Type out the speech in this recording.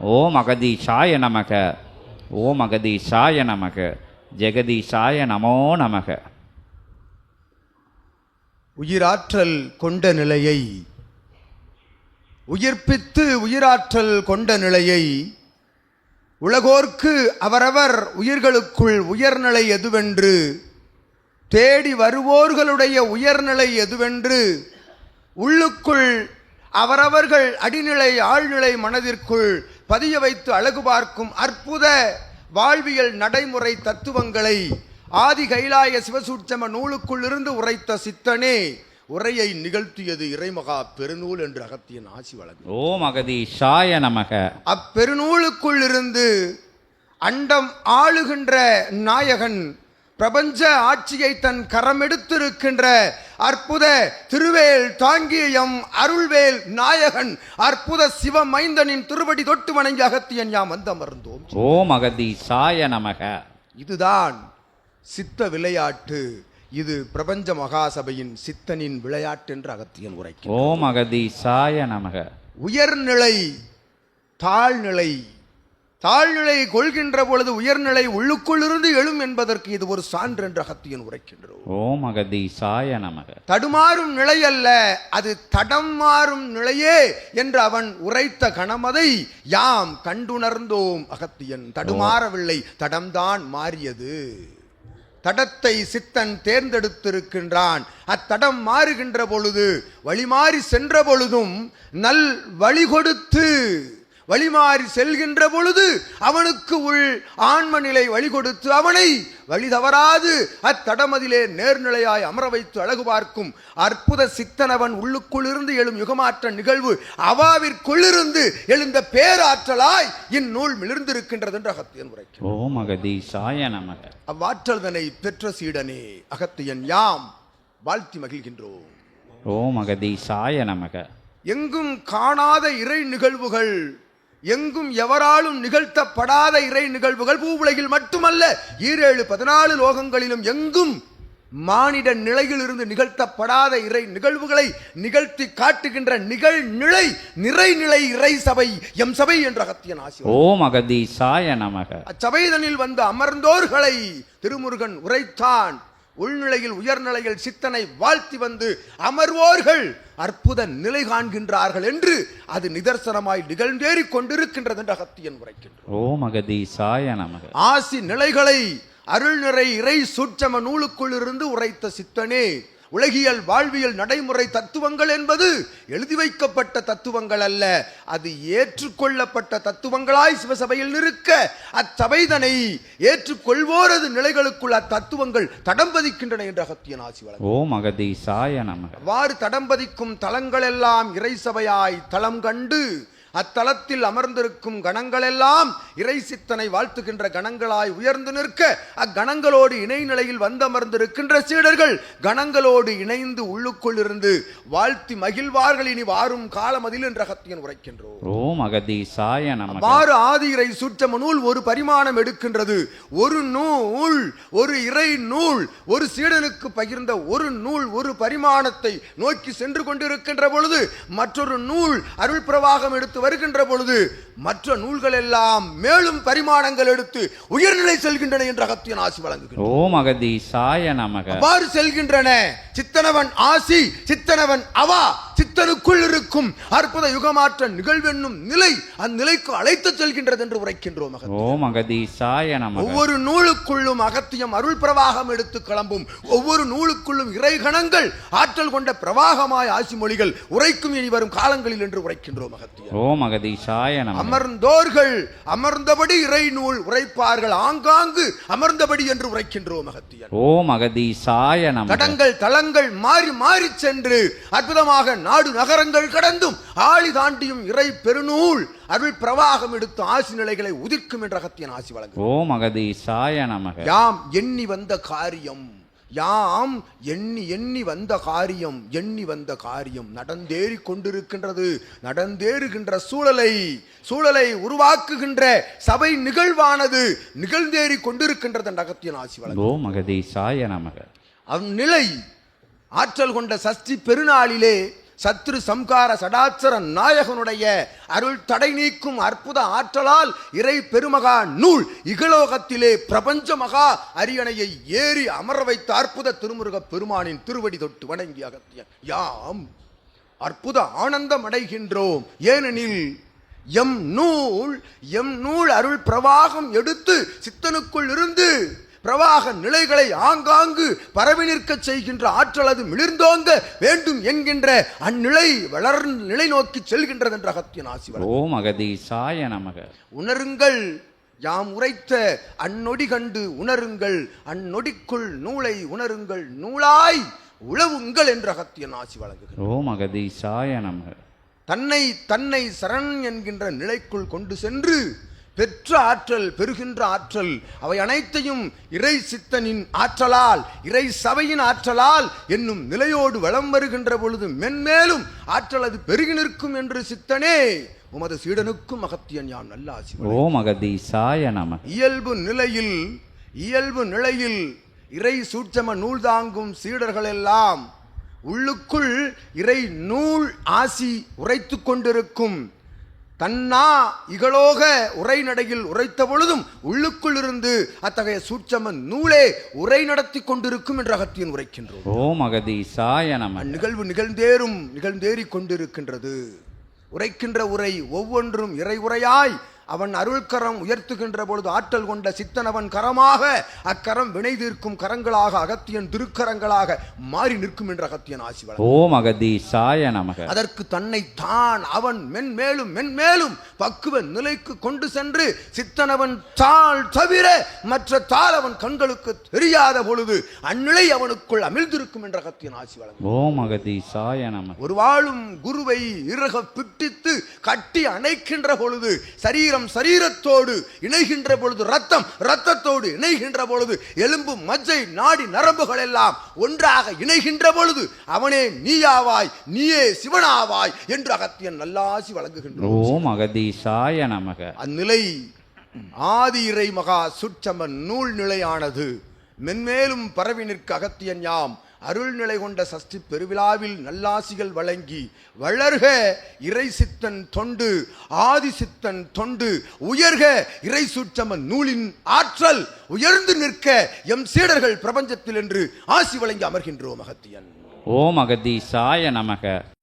ஓம் அகதீஷாய நமக. ஓம் அகதீஷாய நமக. ஜெகதீஷாய நமோ நமக. உயிராற்றல் கொண்ட நிலையை. உயிர்ப்பித்து உயிராற்றல் கொண்ட நிலையை. உலகோர்க்கு அவரவர் உயிர்களுக்குள் உயர்நிலை எதுவென்று. தேடி வருவோர்களுடைய உயர்நிலை எதுவென்று. உள்ளுக்குள் அவரவர்கள் அடிநிலை ஆழ்நிலை மனதிற்குள் பதிய வைத்து அழகு பார்க்கும் அற்புத வாழ்வியல் நடைமுறை தத்துவங்களை ஆதி கைலாய சிவசூட்சம நூலுக்குள் இருந்து உரைத்த சித்தனே உரையை நிகழ்த்தியது இறைமகா பெருநூல் என்று அகத்தியன் ஆசி வழங்கும் ஓம் அகதீஷாய நமக. அப்பெருநூலுக்குள் இருந்து அண்டம் ஆளுகின்ற நாயகன் பிரபஞ்ச ஆட்சியை தன் கரமெடுத்திருக்கின்ற அற்புத திருவேல் தாங்கிய எம் அருள்வேல் நாயகன் அற்புத சிவமைந்தனின் திருவடி தொட்டு வணங்கி அகத்தியன் யாம் வந்தமர்ந்தோம். ஓம் அகதீஷாய நமக. இதுதான் சித்த விளையாட்டு. இது பிரபஞ்ச மகாசபையின் சித்தனின் விளையாட்டு என்று அகத்தியன் உரைக்கும் ஓம் அகதீஷாய நமக. உயர்நிலை தாழ்நிலை தாழ்நிலை கொள்கின்ற பொழுது உயர்நிலை உள்ளுக்குள் இருந்து எழும் என்பதற்கு இது ஒரு சான்று என்று அகத்தியன் உரைக்கின்றோம். ஓம் அகதீஷாய நமக. தடுமாறும் நிலை அல்ல அது தடம் மாறும் நிலையே என்று அவன் உரைத்த கணமதை யாம் கண்டுணர்ந்தோம் அகத்தியன். தடுமாறவில்லை தடம்தான் மாறியது. தடத்தை சித்தன் தேர்ந்தெடுத்திருக்கின்றான். அத்தடம் மாறுகின்ற பொழுது வழிமாறி சென்ற பொழுதும் நல் வழி கொடுத்து வழிமாறி செல்கின்ற பொழுது அவனுக்கு உள் ஆன்ம நிலை வழி கொடுத்து அவனை வழி தவறாது. அத்தடமதிலே நேர்நிலையாய் அமர வைத்து அழகு பார்க்கும் அற்புத சித்தனவன் உள்ளுக்குள் இருந்து எழும் யுகமாற்ற நிகழ்வு அவாவிற்குள்ளிருந்து எழுந்த பேராற்றலாய் இந்நூல் மிளிர்ந்திருக்கின்றது என்று அகத்தியன் உரைக்கும் ஓம் அகதீஷாய நமக. அவ்வாற்றல்தனை பெற்ற சீடனே அகத்தியன் யாம் வாழ்த்தி மகிழ்கின்றோம். ஓம் அகதீஷாய நமக. எங்கும் காணாத இறை நிகழ்வுகள் எங்கும் எவராலும் நிகழ்த்தப்படாத இறை நிகழ்வுகள் பூவுலகில் மட்டுமல்ல ஈரேழு பதினாலு லோகங்களிலும் எங்கும் மானிட நிலையில் இருந்து நிகழ்த்தப்படாத இறை நிகழ்வுகளை நிகழ்த்தி காட்டுகின்ற நிகழ்நிலை நிறைநிலை இறை சபை எம் சபை என்ற அகத்தியன் ஆசி ஓம் அகதீஷாய நமக. அச்சபைதனில் வந்து அமர்ந்தோர்களை திருமுருகன் உரைத்தான். உள்நிலையில் உயர்நிலையில் சித்தனை வாழ்த்தி வந்து அமர்வோர்கள் அற்புத நிலை காண்கின்றார்கள் என்று அது நிதர்சனமாய் நிகழ்ந்தேறிக் கொண்டிருக்கின்றது என்று அகத்தியன் உரைக்கின்றார் ஓம் அகதீஷாய நமக. ஆசி நிலைகளை அருள்நிறை இறை சூட்சம நூலுக்குள் இருந்து உரைத்த சித்தனே உலகியல் வாழ்வியல் நடைமுறை தத்துவங்கள் என்பது எழுதி வைக்கப்பட்ட தத்துவங்கள் அல்ல. அது ஏற்றுக்கொள்ளப்பட்ட தத்துவங்களாய் சிவசபையில் நிற்க அச்சபைதனை ஏற்றுக்கொள்வோரது நிலைகளுக்குள் அத்தத்துவங்கள் தடம் பதிக்கின்றன என்று அகத்தியன் ஆசி வழங்கும் ஓம் அகதீஷாய நமக. அவ்வாறு தடம் பதிக்கும் தலங்களெல்லாம் இறை சபையாய் தலம் கண்டு அத்தலத்தில் அமர்ந்திருக்கும் கணங்களெல்லாம் இறை சித்தனை வாழ்த்துகின்ற கணங்களாய் உயர்ந்து நிற்க அக்கணங்களோடு இணைநிலையில் வந்தமர்ந்திருக்கின்ற சீடர்கள் கணங்களோடு இணைந்து உள்ளுக்குள் இருந்து வாழ்த்தி மகிழ்வார்கள். இனி வாரும் காலம் அதில் என்ற அகத்தியன் உரைக்கின்றோம். ஓம் அவ்வாறு ஆதி இறை சூற்றம நூல் ஒரு பரிமாணம் எடுக்கின்றது. ஒரு நூல் ஒரு இறை நூல் ஒரு சீடனுக்கு பகிர்ந்த ஒரு நூல் ஒரு பரிமாணத்தை நோக்கி சென்று கொண்டிருக்கின்ற பொழுது மற்றொரு நூல் அருள் பிரவாகம் எடுத்து வருகின்ற பொழுது மற்ற நூல்கள் எல்லாம் மேலும் பரிமாணங்கள் எடுத்து உயர்நிலை செல்கின்றன என்ற அகத்தியன் ஆசி வழங்குகின்றன. ஓம் அகதீஷாய நமக. அவ்வாறு செல்கின்றன. சித்தனவன் ஆசி சித்தனவன் அவா. சித்தனுக்குள் இருக்கும் அற்புத யுகமாற்ற நிகழ்வென்னும் நிலை அந்நிலைக்கு அழைத்து செல்கின்றது என்று உரைக்கின்றோம். ஓம் அகதீஷாய நமக. ஒவ்வொரு நூலுக்குள்ளும் அகத்தியம் அருள் பிரவாகம் எடுத்து கிளம்பும். ஒவ்வொரு நூலுக்குள்ளும் இறைகணங்கள் ஆற்றல் கொண்ட பிரவாகமாய் ஆசி மொழிகள் உரைக்கும் இனி வரும் காலங்களில் என்று உரைக்கின்றோம் அகத்தியம் ஓம் அகதீஷாய நமக. அமர்ந்தோர்கள் அமர்ந்தபடி இறை நூல் உரைப்பார்கள். ஆங்காங்கு அமர்ந்தபடி என்று உரைக்கின்றோம் அகத்தியன் ஓம் அகதீஷாய நமக. தடங்கள் தளங்கள் மாறி மாறி சென்று அற்புதமாக நாடு நகரங்கள் கடந்தும் ஆளி தாண்டியும் இறை பெருநூல் அருள் பிரவாகம் எடுத்து ஆசி நிலைகளை உதிர்க்கும் என்ற அகத்தியன் ஆசி வழங்கும் ஓம் அகதீஷாய நமக. யாம் எண்ணி வந்த காரியம் யாம் எண்ணி எண்ணி வந்த காரியம் எண்ணி வந்த காரியம் நடந்தேறி கொண்டிருக்கின்றது. நடந்தேறுகின்ற சூழலை சூழலை உருவாக்குகின்ற சபை நிகழ்வானது நிகழ்ந்தேறி கொண்டிருக்கின்றது என்ற அகத்தியன் ஆசி வழங்கும் ஓம் அகதீஷாய நமக. அந்நிலை ஆற்றல் கொண்ட சஷ்டி பெருநாளிலே சத்ரு சம்கார சடாச்சர நாயகனுடைய அருள் தடை நீக்கும் அற்புத ஆற்றலால் இறை பெருமகா நூல் இகலோகத்திலே பிரபஞ்ச மகா அரியணையை ஏறி அமர வைத்த அற்புத திருமுருக பெருமானின் திருவடி தொட்டு வணங்கி அகத்தியன் யாம் அற்புத ஆனந்தம் அடைகின்றோம். ஏனெனில் எம் நூல் எம் நூல் அருள் பிரவாகம் எடுத்து சித்தனுக்குள் இருந்து பிரவாக நிலைகளை ஆங்காங்கு பரவி நிற்கச் செய்கின்ற ஆற்றல் அது மிளிர்ந்தோங்க வேண்டும் என்கின்ற அந்நிலை வளர் நிலை நோக்கி செல்கின்றது என்ற அகத்தியன் ஆசி. ஓம் அகதீசாய நமக. உணருங்கள் யாம் உரைத்த அந்நொடி கண்டு உணருங்கள் அந்நொடிக்குள் நூலை உணருங்கள் நூலாய் உழவுங்கள் என்ற அகத்தியன் ஆசி வழங்குகிறார் ஓம் அகதீசாய நமக. தன்னை தன்னை சரண் என்கின்ற நிலைக்குள் கொண்டு சென்று பெற்ற ஆற்றல் பெறுகின்ற ஆற்றல். அவை அனைத்தையும் இறை சித்தனின் ஆற்றலால் இறை சபையின் ஆற்றலால் என்னும் நிலையோடு வலம் வருகின்ற பொழுது மென்மேலும் ஆற்றல் அது பெருகி நிற்கும் என்று சித்தனே. உமது சீடனுக்கும் அகத்தியன் யாம் நல்ல ஆசி வழங்கு. ஓம் அகதீசாய நமக இயல்பு நிலையில் இயல்பு நிலையில் இறை சூட்சம நூல் தாங்கும் சீடர்கள் எல்லாம் உள்ளுக்குள் இறை நூல் ஆசி உரைத்துக் கொண்டிருக்கும். தன்னா இகலோக உரைநடையில் உரைத்த பொழுதும் உள்ளுக்குள் இருந்து அத்தகைய சூட்சம நூலே உரை நடத்தி கொண்டிருக்கும் என்று அகத்தியன் உரைக்கின்றோம். ஓம் அகதீசாய நமக. அந்நிகழ்வு நிகழ்ந்தேறும் நிகழ்ந்தேறிக் கொண்டிருக்கின்றது. உரைக்கின்ற உரை ஒவ்வொன்றும் இறை உரையாய் அவன் அருள்கரம் உயர்த்துகின்ற பொழுது ஆற்றல் கொண்ட சித்தனவன் கரமாக அக்கரம் வினை தீர்க்கும் கரங்களாக அகத்தியன் திருக்கரங்களாக மாறி நிற்கும் என்ற அகத்தியன் ஆசி வழங்கும். ஓம் அகதீசாய நமக அதற்கு தன்னை தான் அவன் மென்மேலும் மென்மேலும் பக்குவ நிலைக்கு கொண்டு சென்று சித்தனவன் தாள் தவிர மற்ற தாள் அவன் கண்களுக்கு தெரியாத பொழுது அந்நிலை அவனுக்குள் அமிழ்ந்திருக்கும் என்ற அகத்தியன் ஆசி வழங்கும். ஓம் அகதீசாய நமக ஒரு வாழும் குருவை இறக பிட்டித்து கட்டி அணைக்கின்ற பொழுது சரீரம் சரீரத்தோடு இணைகின்ற பொழுது ரத்தம் ரத்தத்தோடு இணைகின்ற பொழுது எலும்பு மஜ்ஜை நாடி நரம்புகள் எல்லாம் ஒன்றாக இணைகின்ற பொழுது அவனே நீயாவாய் நீயே சிவனாவாய் என்று அகத்தியன் நல்லாசி வழங்குகின்றோம் ஓம் அகதீசாய நமக. அந்நிலை ஆதி இறை மகா சுற்றம நூல் நிலையானது மென்மேலும் பரவி நிற்க அகத்தியன் யாம். அருள் நிலை கொண்ட சஷ்டி பெருவிழாவில் நல்லாசிகள் வழங்கி வளர்க இறை சித்தன் தொண்டு ஆதி சித்தன் தொண்டு உயர்க இறை சுற்றம நூலின் ஆற்றல் உயர்ந்து நிற்க எம் சீடர்கள் பிரபஞ்சத்தில் என்று ஆசி வழங்கி அமர்கின்றோம் அகத்தியன். ஓம் அகதீசாய நமக.